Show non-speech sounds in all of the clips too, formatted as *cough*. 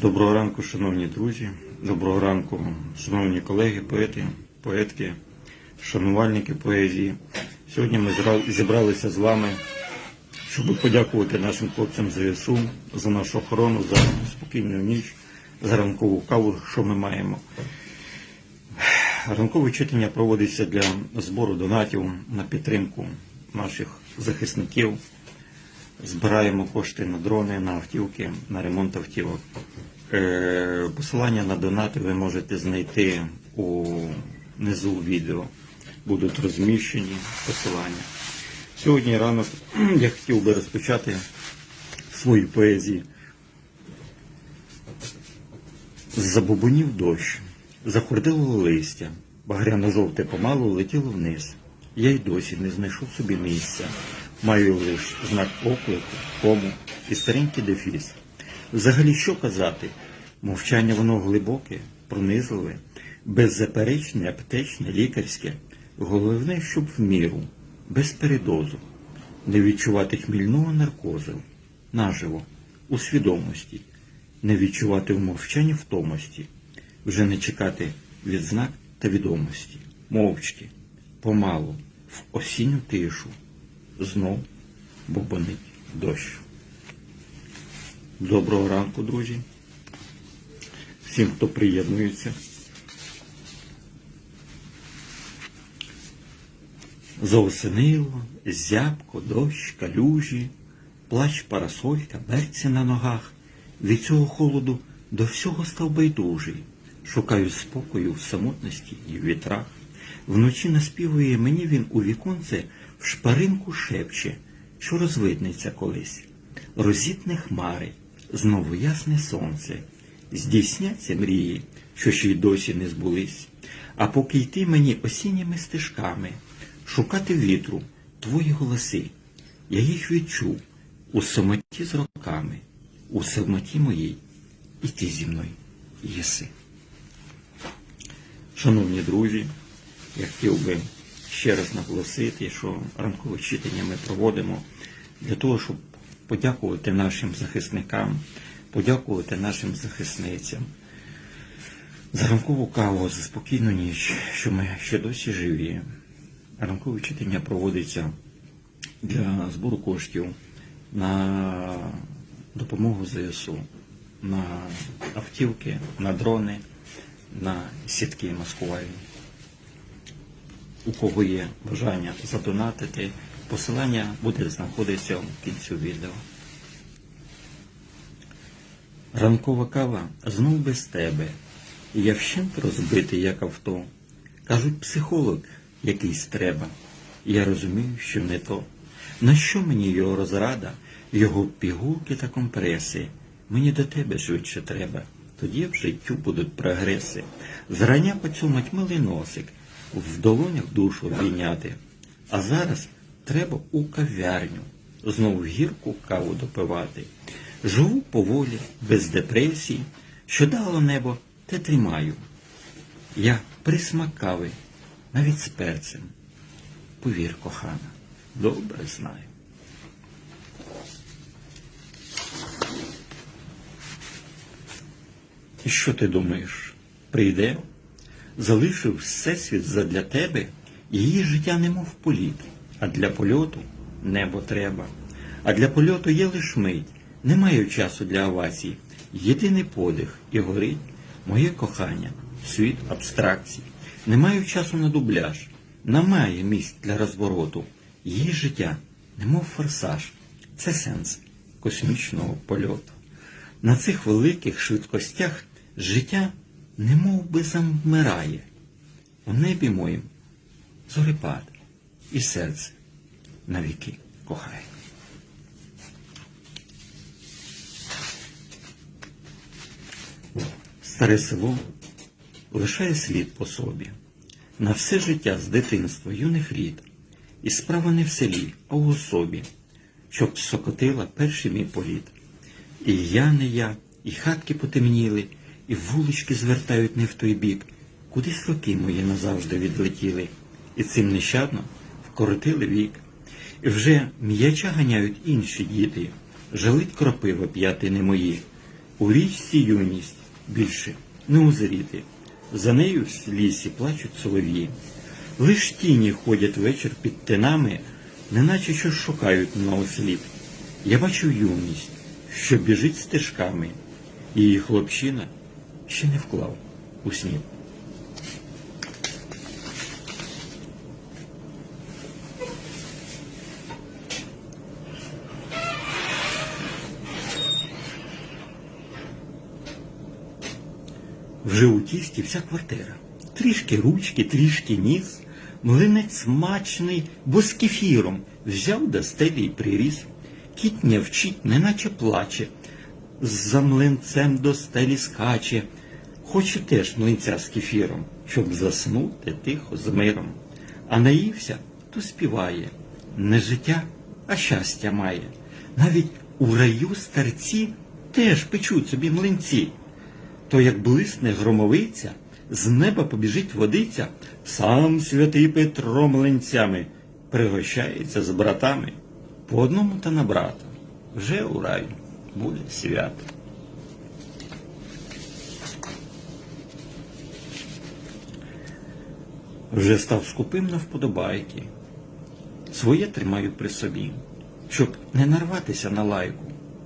Доброго ранку, шановні друзі, доброго ранку, шановні колеги, поети, поетки, шанувальники поезії. Сьогодні ми зібралися з вами, щоб подякувати нашим хлопцям ЗСУ за нашу охорону, за спокійну ніч, за ранкову каву, що ми маємо. Ранкове читання проводиться для збору донатів на підтримку наших захисників. Збираємо кошти на дрони, на автівки, на ремонт автівок. Е, Посилання на донати ви можете знайти у низу відео. Будуть розміщені посилання. Сьогодні ранок *clears throat* я хотів би розпочати свої поезії. Забубонів дощ, захордило листя, багряно-жовте помалу летіло вниз. Я й досі не знайшов собі місця. Маю лиш знак оклику, кому і старенький дефіс. Взагалі, що казати? Мовчання воно глибоке, пронизливе, беззаперечне, аптечне, лікарське. Головне, щоб в міру, без передозу, не відчувати хмільного наркозу, наживо, у свідомості, не відчувати в мовчанні втомості, вже не чекати відзнак та відомості, мовчки, помалу, в осінню тишу, знов бобонить дощ. Доброго ранку, друзі. Всім, хто приєднується. Заосенило, зябко, дощ, калюжі, плач парасолька, берці на ногах. Від цього холоду до всього став байдужий. Шукаю спокою в самотності і в вітрах. Вночі наспівує мені він у віконце в шпаринку шепче, що розвиднеться колись. Розітне хмари, знову ясне сонце. Здійсняться мрії, що ще й досі не збулись. А поки йти мені осінніми стежками, шукати вітру, твої голоси. Я їх відчув у самоті з роками, у самоті моїй, і ти зі мною єси. Шановні друзі, я хотів би ще раз наголосити, що ранкове читання ми проводимо для того, щоб подякувати нашим захисникам, подякувати нашим захисницям за ранкову каву, за спокійну ніч, що ми ще досі живі. Ранкове читання проводиться для збору коштів на допомогу ЗСУ, на автівки, на дрони, на сітки маскувальні. У кого є бажання задонатити, посилання буде знаходитися в кінцю відео. Ранкова кава знов без тебе. Я вщент розбитий, як авто. Кажуть, психолог якийсь треба. Я розумію, що не то. На що мені його розрада, його пігулки та компреси? Мені до тебе швидше треба. Тоді в життю будуть прогреси. Зрання поцьомать милий носик, в долонях душу обійняти. А зараз треба у кав'ярню знову гірку каву допивати. Живу поволі, без депресії, що дало небо, те тримаю. Я присмак кави, навіть з перцем. Повір, кохана, добре знаю. І що ти думаєш? Прийде, залишив всесвіт задля тебе, її життя немов політ, а для польоту небо треба. А для польоту є лиш мить, немає часу для овацій, єдиний подих і горить моє кохання, світ абстракцій. Не маю часу на дубляж, немає місць для розвороту. Її життя, немов форсаж, це сенс космічного польоту. На цих великих швидкостях життя немов би замирає. У небі моїм зорепад і серце навіки кохає. Старе село лишає слід по собі. На все життя з дитинства юних літ. І справа не в селі, а у особі, щоб сокотила перший мій політ. І я не я, і хатки потемніли, і вулички звертають не в той бік, кудись роки мої назавжди відлетіли, і цим нещадно вкоротили вік. І вже м'яча ганяють інші діти, жалить кропива п'яти не мої. У річці юність більше не узріти. За нею в лісі плачуть солов'ї. Лиш тіні ходять вечір під тинами, неначе щось шукають на осліп. Я бачу юність, що біжить стежками, її хлопчина ще не вклав у сніп. Вже у тісті вся квартира. Трішки ручки, трішки ніс. Млинець смачний, бо з кефіром взяв до стелі й приріс. Кіт не вчить, неначе плаче. За млинцем до стелі скаче. Хоче теж млинця з кефіром, щоб заснути тихо з миром. А наївся, то співає. Не життя, а щастя має. Навіть у раю старці теж печуть собі млинці то як блисне громовиця, з неба побіжить водиця, сам святий Петро млинцями пригощається з братами. По одному та на брата. Вже у раю буде свято. Вже став скупим на вподобайки. Своє тримаю при собі, щоб не нарватися на лайку.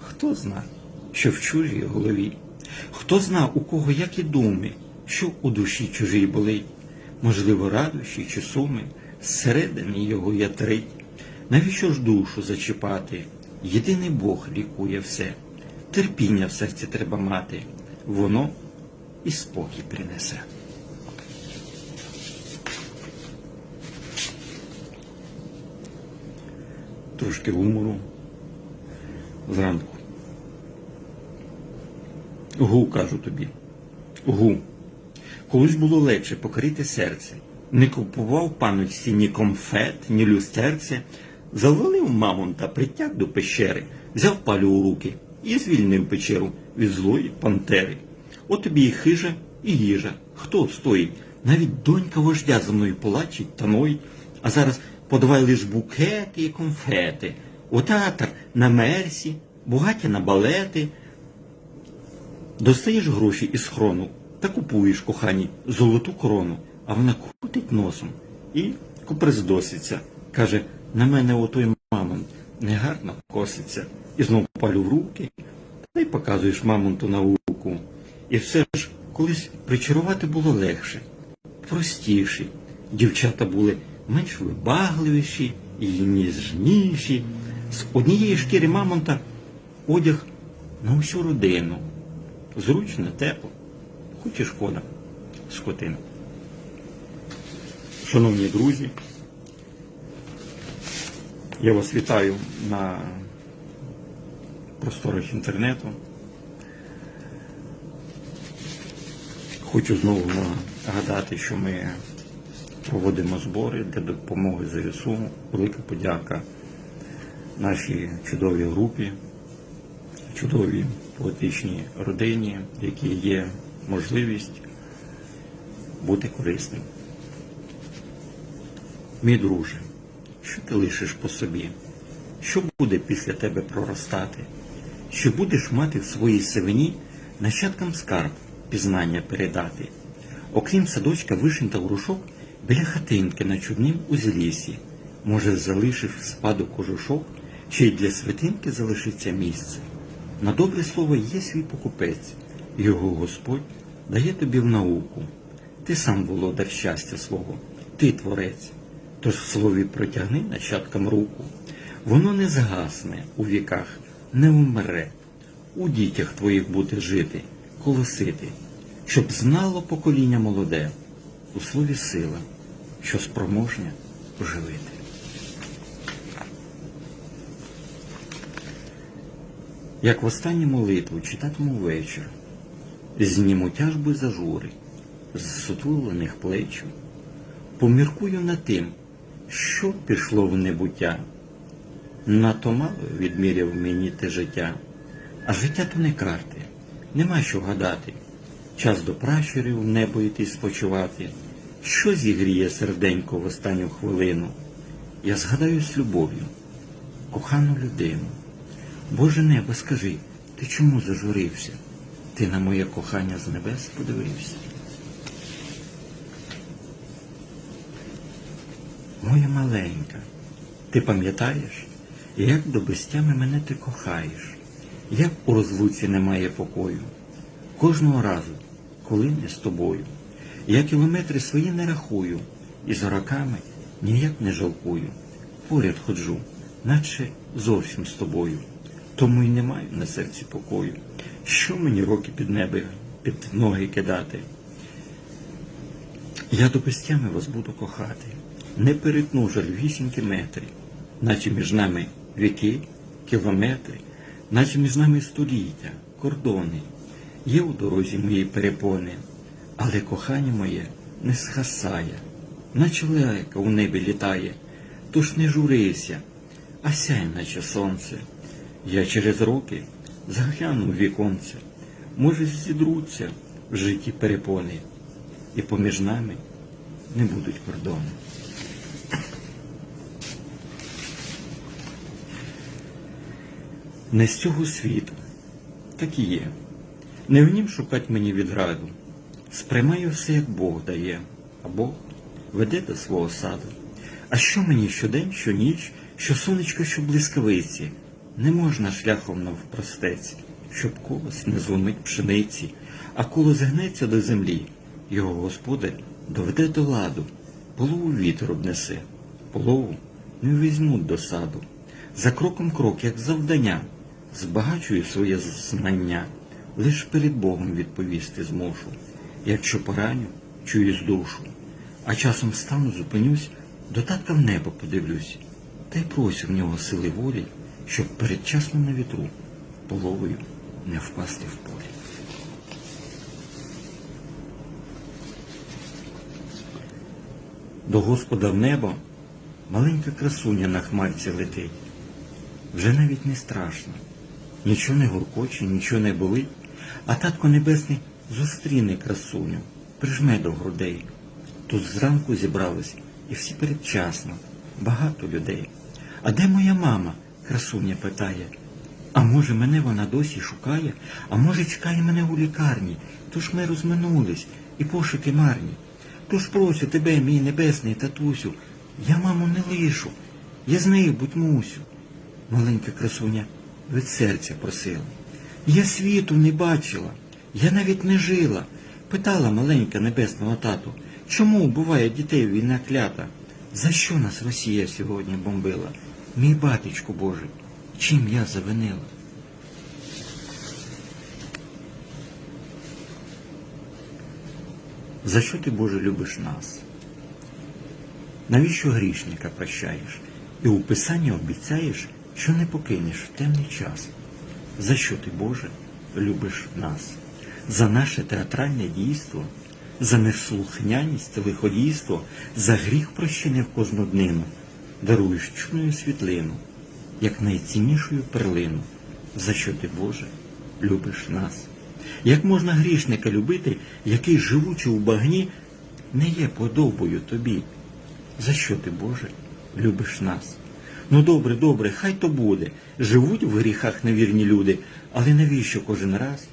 Хто зна, що в чужій голові. Хто зна, у кого які думи, що у душі чужій болить, можливо, радощі чи суми, зсередини його ятрить. Навіщо ж душу зачіпати? Єдиний Бог лікує все. Терпіння в серці треба мати, воно і спокій принесе. Трошки гумору зранку. Гу, кажу тобі. Гу. Колись було легше покорити серце. Не купував паночці ні комфет, ні люстерце. Завалив мамонта, притяг до пещери, взяв палю у руки і звільнив печеру від злої пантери. От тобі і хижа, і їжа. Хто стоїть? Навіть донька вождя за мною плачить та ноїть. А зараз подавай лиш букети і конфети. У театр на мерсі, бугаті на балети. Достаєш гроші із хрону та купуєш коханій золоту корону, а вона крутить носом і куприздоситься. Каже, на мене отой мамонт негарно коситься. І знову палю в руки, та й показуєш мамонту науку. І все ж колись причарувати було легше, простіші. Дівчата були менш вибагливіші і ніжніші. З однієї шкіри мамонта одяг на усю родину. Зручно, тепло, хоч і шкода, скотина. Шановні друзі, я вас вітаю на просторах інтернету. Хочу знову нагадати, що ми проводимо збори для допомоги ЗСУ. Велика подяка нашій чудовій групі, чудовій поетичній родині, в якій є можливість бути корисним. Мій друже, що ти лишиш по собі? Що буде після тебе проростати? Що будеш мати в своїй сивині нащадкам скарб пізнання передати? Окрім садочка вишень та грушок, біля хатинки на чудним узлісі, може, залишив в спадок кожушок, ще й для святинки залишиться місце. На добре слово є свій покупець, його Господь дає тобі в науку. Ти сам володар щастя свого, ти творець. Тож в слові протягни нащадкам руку. Воно не згасне у віках, не умре. У дітях твоїх буде жити, колосити, щоб знало покоління молоде, у слові сила, що спроможня оживити. Як в останню молитву читатиму вечір, зніму тяжби зажури, з сутулених плечу, поміркую над тим, що пішло в небуття. Нато мало відміряв мені те життя, а життя то не карти, нема що гадати. Час до пращурів небо йти спочивати. Що зігріє серденько в останню хвилину? Я згадаю з любов'ю, кохану людину. Боже небо, скажи, ти чому зажурився? ти на моє кохання з небес подивився. Моя маленька, ти пам'ятаєш, як до безтями мене ти кохаєш, як у розлуці немає покою. Кожного разу, коли не з тобою, я кілометри свої не рахую, і за роками ніяк не жалкую. Поряд ходжу, наче зовсім з тобою. Тому й не маю на серці покою. Що мені роки під небо, під ноги кидати? Я до безтями вас буду кохати, не перетну жальвісінькі метри, наче між нами віки, кілометри, наче між нами століття, кордони. Є у дорозі мої перепони, але кохання моє не схасає, наче лелека у небі літає, тож не журися, а сяй, наче сонце. Я через роки загляну віконце, може, зідруться в житті перепони, і поміж нами не будуть кордони. Не з цього світу, так і є. Не в нім шукать мені відраду. Сприймаю все, як Бог дає, а Бог веде до свого саду. А що мені щодень, щоніч, що сонечко, що блискавиці, не можна шляхом навпростець, щоб колос не зломить пшениці, а коло згнеться до землі, його господар доведе до ладу, полову вітер обнесе, полову не візьмуть до саду. За кроком крок, як завдання, збагачую своє знання, лиш перед Богом відповісти змушу, якщо пораню, чуюсь душу, а часом стану, зупинюсь, до татка в небо подивлюсь, та й просю в нього сили волі, щоб передчасно на вітру половою не впасти в полі. До Господа в небо маленька красуня на хмарці летить. Вже навіть не страшно, нічого не гуркоче, нічого не болить, а татко небесний зустріне красуню, прижме до грудей. Тут зранку зібрались і всі передчасно, багато людей. А де моя мама? красуня питає. А може, мене вона досі шукає, а може, чекає мене у лікарні, тож ми розминулись і пошуки марні. Тож просю тебе, мій небесний татусю, я маму не лишу, я з нею будь мусю. Маленька красуня від серця просила. Я світу не бачила, я навіть не жила. Питала маленька небесного тату, чому буває дітей війна клята? За що нас Росія сьогодні бомбила? Мій батечку Божий, чим я завинила? За що ти, Боже, любиш нас? Навіщо грішника прощаєш? І у Писанні обіцяєш, що не покинеш в темний час. За що ти, Боже, любиш нас? За наше театральне дійство, за неслухняність, лиходійство, за гріх прощений в кожну днину, даруєш чудну світлину, як найціннішою перлину. За що ти, Боже, любиш нас? Як можна грішника любити, який, живучи у багні, не є подобою тобі? За що ти, Боже, любиш нас? Ну добре, добре, хай то буде. Живуть в гріхах невірні люди, але навіщо кожен раз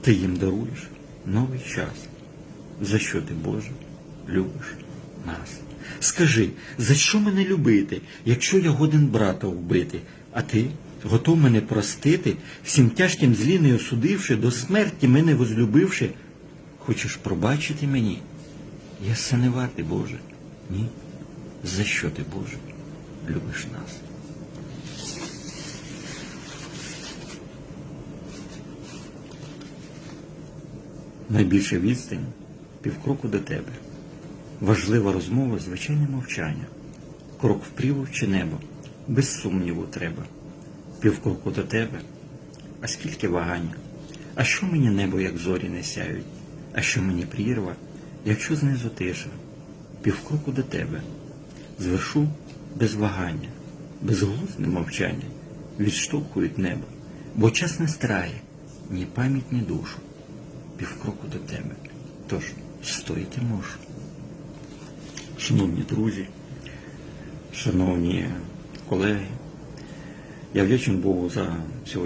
ти їм даруєш новий час? За що ти, Боже, любиш нас? Скажи, за що мене любити, якщо я годен брата вбити, а ти готов мене простити, всім тяжким злі не осудивши, до смерті мене возлюбивши, хочеш пробачити мені? Я синеватий, Боже. Ні. За що ти, Боже, любиш нас? Найбільша відстань півкроку до тебе. Важлива розмова, звичайне мовчання. Крок впріло чи небо, без сумніву треба. Півкроку до тебе, а скільки вагання? А що мені небо, як зорі не сяють? А що мені прірва, якщо знизу тиша? Півкроку до тебе. Звершу без вагання, безглузне мовчання, відштовхують небо, бо час не страє ні пам'ять, ні душу. Півкроку до тебе. Тож стоїти можу. Шановні друзі, шановні колеги, я вдячний Богу за сьогодні.